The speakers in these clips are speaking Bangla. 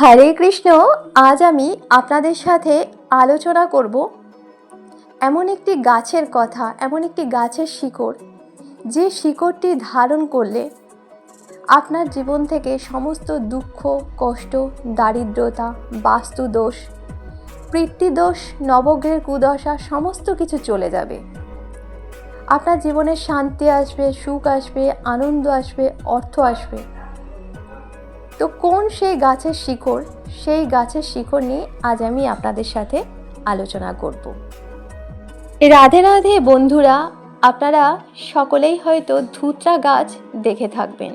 হরে কৃষ্ণ, আজ আমি আপনাদের সাথে আলোচনা করব এমন একটি গাছের কথা, এমন একটি গাছের শিকড়। যে শিকড়টি ধারণ করলে আপনার জীবন থেকে সমস্ত দুঃখ, কষ্ট, দারিদ্রতা, বাস্তুদোষ, পিতৃদোষ, নবগ্রহের কুদশা, সমস্ত কিছু চলে যাবে। আপনার জীবনে শান্তি আসবে, সুখ আসবে, আনন্দ আসবে, অর্থ আসবে। তো কোন সেই গাছের শিকড়? সেই গাছের শিকড় নিয়ে আজ আমি আপনাদের সাথে আলোচনা করব। রাধে রাধে বন্ধুরা, আপনারা সকলেই হয়তো ধুত্রা গাছ দেখে থাকবেন।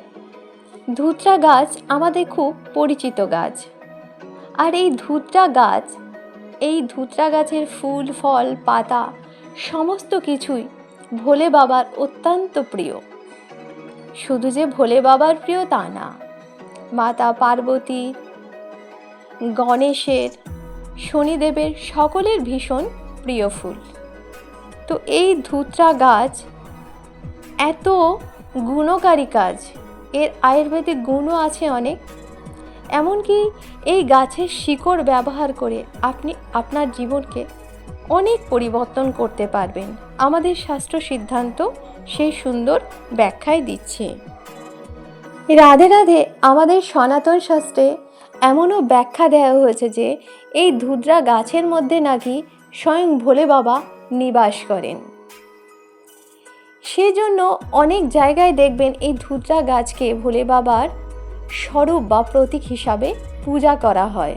ধুতরা গাছ আমাদের খুব পরিচিত গাছ। আর এই ধুত্রা গাছ, এই ধুতরা গাছের ফুল, ফল, পাতা, সমস্ত কিছুই ভোলে বাবার অত্যন্ত প্রিয়। শুধু যে ভোলে বাবার প্রিয় তা না মাতা পার্বতী, গণেশের, শনিদেবের সকলের ভীষণ প্রিয় ফুল। তো এই ধুত্রা গাছ এত গুণকারী কাজ। এর আয়ুর্বেদিক গুণও আছে অনেক। এমনকি এই গাছের শিকড় ব্যবহার করে আপনি আপনার জীবনকে অনেক পরিবর্তন করতে পারবেন। আমাদের শাস্ত্র সিদ্ধান্ত সেই সুন্দর ব্যাখ্যায় দিচ্ছে। রাধে রাধে, আমাদের সনাতন শাস্ত্রে এমনও ব্যাখ্যা দেওয়া হয়েছে যে এই ধুদ্রা গাছের মধ্যে নাকি স্বয়ং ভোলে বাবা নিবাস করেন। সেজন্য অনেক জায়গায় দেখবেন এই ধুদ্রা গাছকে ভোলে বাবার স্বরূপ বা প্রতীক হিসাবে পূজা করা হয়।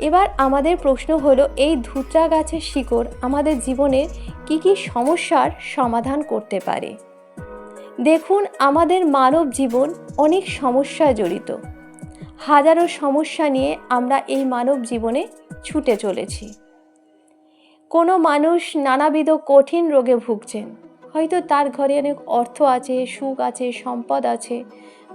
এবার আমাদের প্রশ্ন হলো, এই ধুদ্রা গাছের শিকড় আমাদের জীবনের কি কি সমস্যার সমাধান করতে পারে? দেখুন, আমাদের মানব জীবন অনেক সমস্যায় জড়িত। হাজারো সমস্যা নিয়ে আমরা এই মানব জীবনে ছুটে চলেছি। কোনো মানুষ নানাবিধ কঠিন রোগে ভুগছেন। হয়তো তার ঘরে অনেক অর্থ আছে, সুখ আছে, সম্পদ আছে,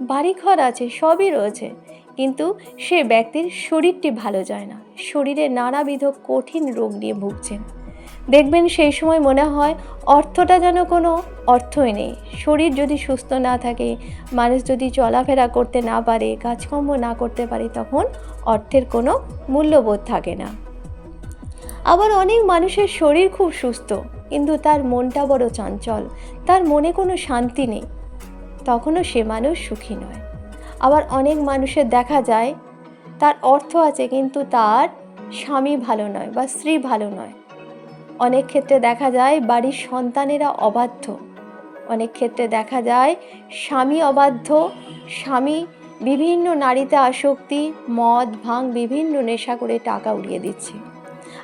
বাড়িঘর আছে, সবই রয়েছে। কিন্তু সে ব্যক্তির শরীরটি ভালো যায় না। শরীরে নানাবিধ কঠিন রোগ নিয়ে ভুগছেন। দেখবেন সেই সময় মনে হয় অর্থটা যেন কোনো অর্থই নেই। শরীর যদি সুস্থ না থাকে, মানুষ যদি চলাফেরা করতে না পারে, কাজকর্ম না করতে পারে, তখন অর্থের কোনো মূল্যবোধ থাকে না। আবার অনেক মানুষের শরীর খুব সুস্থ, কিন্তু তার মনটা বড় চঞ্চল, তার মনে কোনো শান্তি নেই। তখনও সে মানুষ সুখী নয়। আবার অনেক মানুষের দেখা যায়, তার অর্থ আছে কিন্তু তার স্বামী ভালো নয় বা স্ত্রী ভালো নয়। অনেক ক্ষেত্রে দেখা যায় বাড়ির সন্তানেরা অবাধ্য। অনেক ক্ষেত্রে দেখা যায় স্বামী অবাধ্য, স্বামী বিভিন্ন নারীতে আসক্তি, মদ, ভাং, বিভিন্ন নেশা করে টাকা উড়িয়ে দিচ্ছে।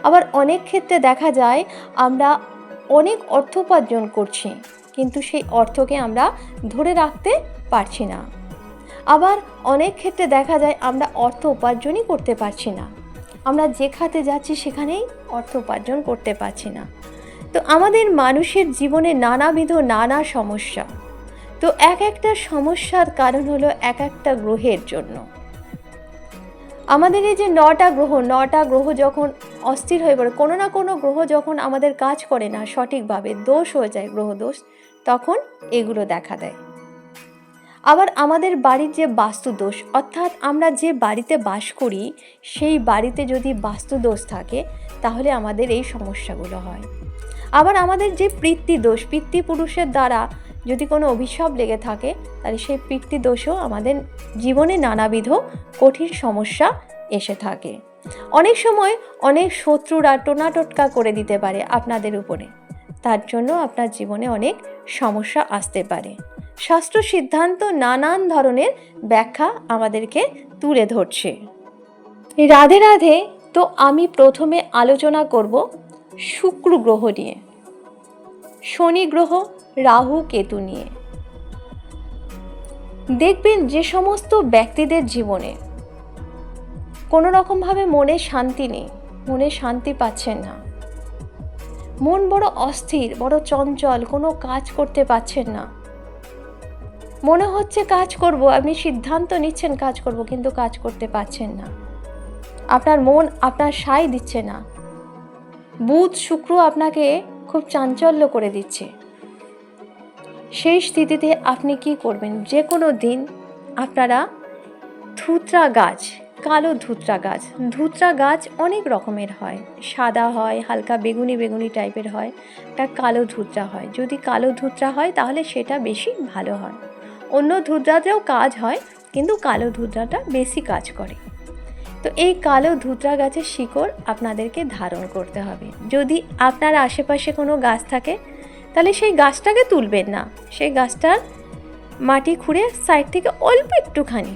আবার অনেক ক্ষেত্রে দেখা যায় আমরা অনেক অর্থ উপার্জন করছি, কিন্তু সেই অর্থকে আমরা ধরে রাখতে পারছি না। আবার অনেক ক্ষেত্রে দেখা যায় আমরা অর্থ উপার্জনই করতে পারছি না। আমরা যে খাতে যাচ্ছি সেখানেই অর্থ উপার্জন করতে পারছি না। তো আমাদের মানুষের জীবনে নানাবিধ নানা সমস্যা। তো এক একটা সমস্যার কারণ হলো এক একটা গ্রহের জন্য। আমাদের এই যে নটা গ্রহ নটা গ্রহ যখন অস্থির হয়ে পড়ে, কোনো না কোনো গ্রহ যখন আমাদের কাজ করে না সঠিকভাবে, দোষ হয়ে যায় গ্রহ দোষ, তখন এগুলো দেখা দেয়। আবার আমাদের বাড়ির যে বাস্তুদোষ, অর্থাৎ আমরা যে বাড়িতে বাস করি, সেই বাড়িতে যদি বাস্তুদোষ থাকে, তাহলে আমাদের এই সমস্যাগুলো হয়। আবার আমাদের যে পিতৃদোষ, পিতৃপুরুষের দ্বারা যদি কোনো অভিশাপ লেগে থাকে, তাহলে সেই পিতৃদোষও আমাদের জীবনে নানাবিধ কঠিন সমস্যা এসে থাকে। অনেক সময় অনেক শত্রুরা টোনাটোটকা করে দিতে পারে আপনাদের উপরে। তার জন্য আপনার জীবনে অনেক সমস্যা আসতে পারে। শাস্ত্র সিদ্ধান্ত নানান ধরনের ব্যাখ্যা আমাদেরকে তুলে ধরছে। রাধে রাধে, তো আমি প্রথমে আলোচনা করব শুক্র গ্রহ নিয়ে। শনি গ্রহ, রাহু কেতু নিয়ে। দেখবেন যে সমস্ত ব্যক্তিদের জীবনে কোনো রকমভাবে মনে শান্তি নেই, মনে শান্তি পাচ্ছেন না। মন বড় অস্থির, বড় চঞ্চল, কোনো কাজ করতে পারছেন না। মনে হচ্ছে কাজ করব, আপনি সিদ্ধান্ত নিচ্ছেন কাজ করব, কিন্তু কাজ করতে পারছেন না। আপনার মন আপনার সায় দিচ্ছে না। বুধ শুক্র আপনাকে খুব চাঞ্চল্য করে দিচ্ছে। সেই স্থিতিতে আপনি কি করবেন? যে কোনো দিন আপনারা থুতরা গাছ, কালো ধুতরা গাছ ধুতরা গাছ অনেক রকমের হয়। সাদা হয়, হালকা বেগুনি বেগুনি টাইপের হয়, একটা কালো ধুতরা হয়। যদি কালো ধুতরা হয়, তাহলে সেটা বেশি ভালো হয়। অন্য ধুতরাতেও কাজ হয়, কিন্তু কালো ধুতরাটা বেশি কাজ করে। তো এই কালো ধুতরা গাছের শিকড় আপনাদেরকে ধারণ করতে হবে। যদি আপনার আশেপাশে কোনো গাছ থাকে, তাহলে সেই গাছটাকে তুলবেন না। সেই গাছটার মাটি খুঁড়ে সাইড থেকে অল্প একটুখানি,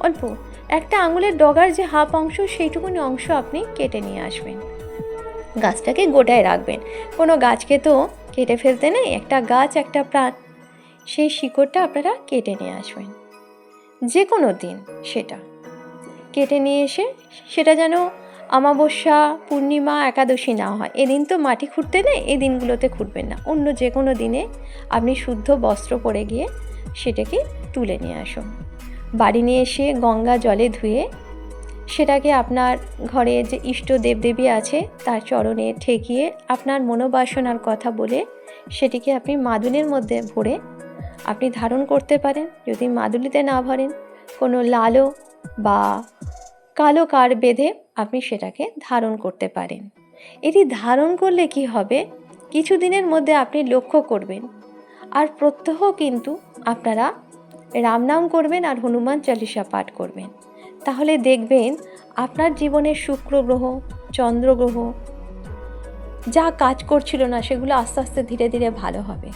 অল্প একটা আঙুলের ডগার যে হাফ অংশ, সেইটুকুনি অংশ আপনি কেটে নিয়ে আসবেন। গাছটাকে গোটায় রাখবেন। কোনো গাছকে তো কেটে ফেলতে নেই। একটা গাছ, একটা প্রাণ সেই শিকড়টা আপনারা কেটে নিয়ে আসবেন। যে কোনো দিন সেটা। কেটে নিয়ে এসে সেটা যেন অমাবস্যা, পূর্ণিমা, একাদশী না হয়, এদিন তো মাটি খুঁড়তে নেই, এই দিনগুলোতে খুঁড়বেন না। অন্য যে কোনো দিনে আপনি শুদ্ধ বস্ত্র পরে গিয়ে সেটাকে তুলে নিয়ে আসুন। বাড়ি নিয়ে এসে গঙ্গা জলে ধুয়ে সেটাকে আপনার ঘরে যে ইষ্ট দেবদেবী আছে, তার চরণে ঠেকিয়ে আপনার মনোবাসনার কথা বলে সেটিকে আপনি মাদুনের মধ্যে ভরে আপনি ধারণ করতে পারেন, যদি মাদুলিতে না ভরেন, কোনো লালো বা কালো কার বেঁধে আপনি সেটাকে ধারণ করতে পারেন। এটি ধারণ করলে কি হবে? কিছু দিনের মধ্যে আপনি লক্ষ্য করবেন। আর প্রত্যহ কিন্তু আপনারা রামনাম করবেন আর হনুমান চালিসা পাঠ করবেন। তাহলে দেখবেন আপনার জীবনে শুক্র গ্রহ, চন্দ্র গ্রহ যা কাজ করছিল না, সেগুলো আস্তে আস্তে ধীরে ধীরে ভালো হবে।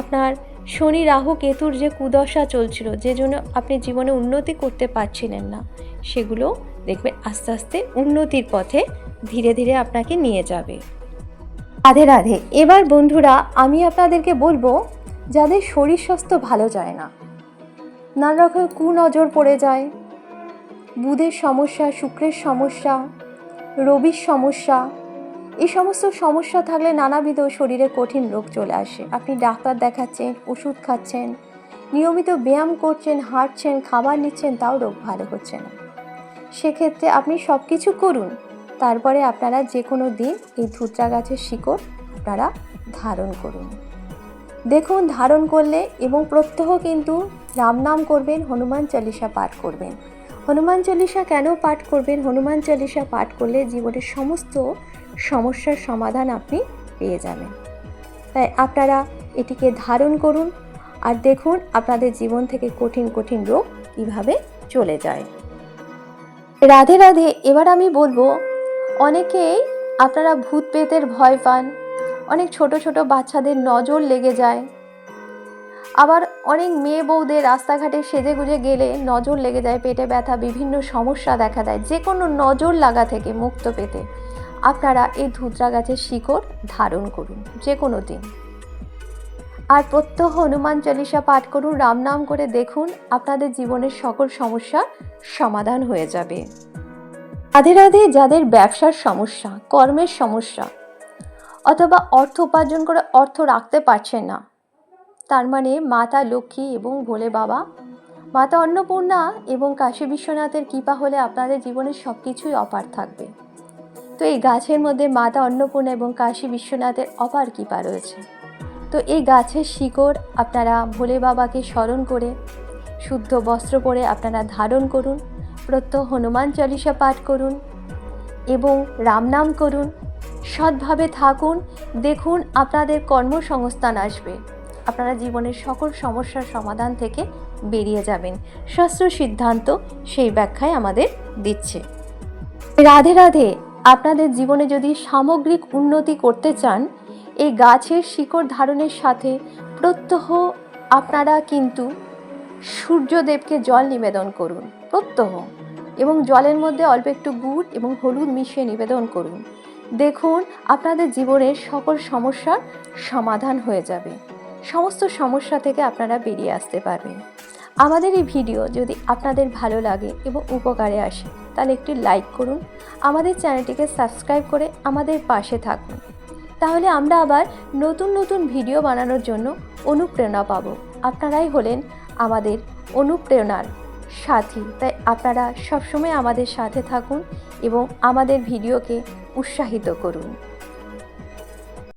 আপনার শনি রাহু কেতুর যে কুদশা চলছিল, যে জন্য আপনি জীবনে উন্নতি করতে পারছিলেন না, সেগুলো দেখবেন আস্তে আস্তে উন্নতির পথে ধীরে ধীরে আপনাকে নিয়ে যাবে। রাধে রাধে, এবার বন্ধুরা আমি আপনাদেরকে বলব, যাদের শরীর স্বাস্থ্য ভালো যায় না, নানা রকম কুনজর পড়ে যায়, বুধের সমস্যা, শুক্রের সমস্যা, রবির সমস্যা এই সমস্ত সমস্যা থাকলে নানাবিধ শরীরে কঠিন রোগ চলে আসে। আপনি ডাক্তার দেখাচ্ছেন, ওষুধ খাচ্ছেন, নিয়মিত ব্যায়াম করছেন, হাঁটছেন, খাবার নিচ্ছেন, তাও রোগ ভালো হচ্ছে না। সেক্ষেত্রে আপনি সব কিছু করুন। তারপরে আপনারা যে কোনো দিন এই ধুতরা গাছের শিকড় আপনারা ধারণ করুন। দেখুন, ধারণ করলে এবং প্রত্যহ কিন্তু রাম নাম করবেন, হনুমান চালিসা পাঠ করবেন। হনুমান চালিসা কেন পাঠ করবেন? হনুমান চালিসা পাঠ করলে জীবনের সমস্ত সমস্যার সমাধান আপনি পেয়ে যাবেন। তাই আপনারা এটিকে ধারণ করুন আর দেখুন আপনাদের জীবন থেকে কঠিন কঠিন রোগ কীভাবে চলে যায়। রাধে রাধে, এবার আমি বলব, অনেকেই আপনারা ভূত পেতের ভয় পান, অনেক ছোট ছোট বাচ্চাদের নজর লেগে যায়, আবার অনেক মেয়ে বউদের রাস্তাঘাটে সেজে গুজে গেলে নজর লেগে যায়, পেটে ব্যথা, বিভিন্ন সমস্যা দেখা দেয় যে কোনো নজর লাগা থেকে মুক্ত পেতে। আপনারা এই ধুতরা গাছের শিকড় ধারণ করুন, যে কোনো দিন। আর প্রত্যহ হনুমান চালিসা পাঠ করুন, রাম নাম করে দেখুন, আপনাদের জীবনের সকল সমস্যার সমাধান হয়ে যাবে। রাধে রাধে, যাদের ব্যবসার সমস্যা, কর্মের সমস্যা, অথবা অর্থ উপার্জন করে অর্থ রাখতে পারছেন না, তার মানে মাতা লক্ষ্মী এবং ভোলে বাবা, মাতা অন্নপূর্ণা এবং কাশী বিশ্বনাথের কৃপা হলে আপনাদের জীবনের সব কিছুই অপার থাকবে। তো এই গাছের মধ্যে মাতা অন্নপূর্ণা এবং কাশী বিশ্বনাথের অপার কৃপা রয়েছে। তো এই গাছের শিকড় আপনারা ভোলে বাবাকে স্মরণ করে, শুদ্ধ বস্ত্র পরে আপনারা ধারণ করুন, প্রত্যহ হনুমান চালিসা পাঠ করুন এবং রামনাম করুন, সৎভাবে থাকুন, দেখুন আপনাদের কর্মসংস্থান আসবে। আপনারা জীবনের সকল সমস্যার সমাধান থেকে বেরিয়ে যাবেন। শাস্ত্র সিদ্ধান্ত সেই ব্যাখ্যায় আমাদের দিচ্ছে। রাধে রাধে। আপনাদের জীবনে যদি সামগ্রিক উন্নতি করতে চান, এই গাছের শিকড় ধারণের সাথে প্রত্যহ আপনারা কিন্তু সূর্যদেবকে জল নিবেদন করুন, প্রত্যহ। এবং জলের মধ্যে অল্প একটু গুড় এবং হলুদ মিশিয়ে নিবেদন করুন। দেখুন, আপনাদের জীবনের সকল সমস্যার সমাধান হয়ে যাবে। সমস্ত সমস্যা থেকে আপনারা বেরিয়ে আসতে পারবেন। আমাদের এই ভিডিও যদি আপনাদের ভালো লাগে এবং উপকারে আসে, তাহলে একটি লাইক করুন, আমাদের চ্যানেলটিকে সাবস্ক্রাইব করে আমাদের পাশে থাকুন। তাহলে আমরা আবার নতুন নতুন ভিডিও বানানোর জন্য অনুপ্রেরণা পাব। আপনারাই হলেন আমাদের অনুপ্রেরণার সাথী। তাই আপনারা সবসময় আমাদের সাথে থাকুন এবং আমাদের ভিডিওকে উৎসাহিত করুন।